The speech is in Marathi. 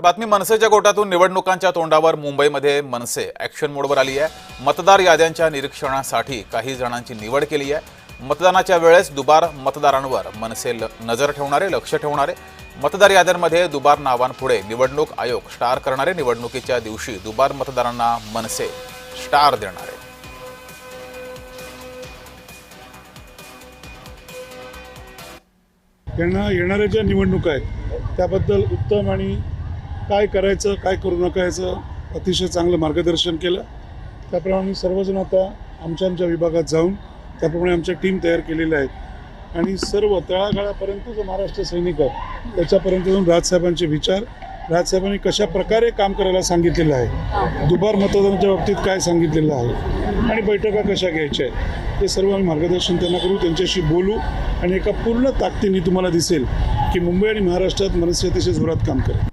बातमी मनसेच्या गोटातून निवडणुकांच्या तोंडावर मुंबईमध्ये मनसे ॲक्शन मोडवर आली आहे. मतदार याद्यांच्या निरीक्षणासाठी काही जणांची निवड केली आहे. मतदानाच्या वेळेस दुबार मतदारांवर मनसे ल- नजर ठेवणारे लक्ष ठेवणारे. मतदार याद्यांमध्ये दुबार नावांपुढे निवडणूक आयोग स्टार करणारे. निवडणुकीच्या दिवशी दुबार मतदारांना मनसे स्टार देणारे. त्यांना येणाऱ्या ज्या निवडणुका आहेत त्याबद्दल उत्तम आणि काय करायचं काय करू नका याचं अतिशय चांगलं मार्गदर्शन केलं. त्याप्रमाणे आम्ही सर्वजण आता आमच्या आमच्या विभागात जाऊन त्याप्रमाणे आमच्या टीम तयार केलेल्या आहेत. आणि सर्व तळागाळापर्यंत जो महाराष्ट्र सैनिक आहे त्याच्यापर्यंत जाऊन राजसाहेबांचे विचार राजसाहेबांनी कशा प्रकारे काम करायला सांगितलेलं आहे दुबार मतदानाच्या बाबतीत काय सांगितलेलं आहे आणि बैठका कशा घ्यायच्या आहेत ते सर्व आम्ही मार्गदर्शन त्यांना करू त्यांच्याशी बोलू आणि एका पूर्ण ताकदीने तुम्हाला दिसेल की मुंबई आणि महाराष्ट्रात मनसे अतिशय जोरात काम करेल.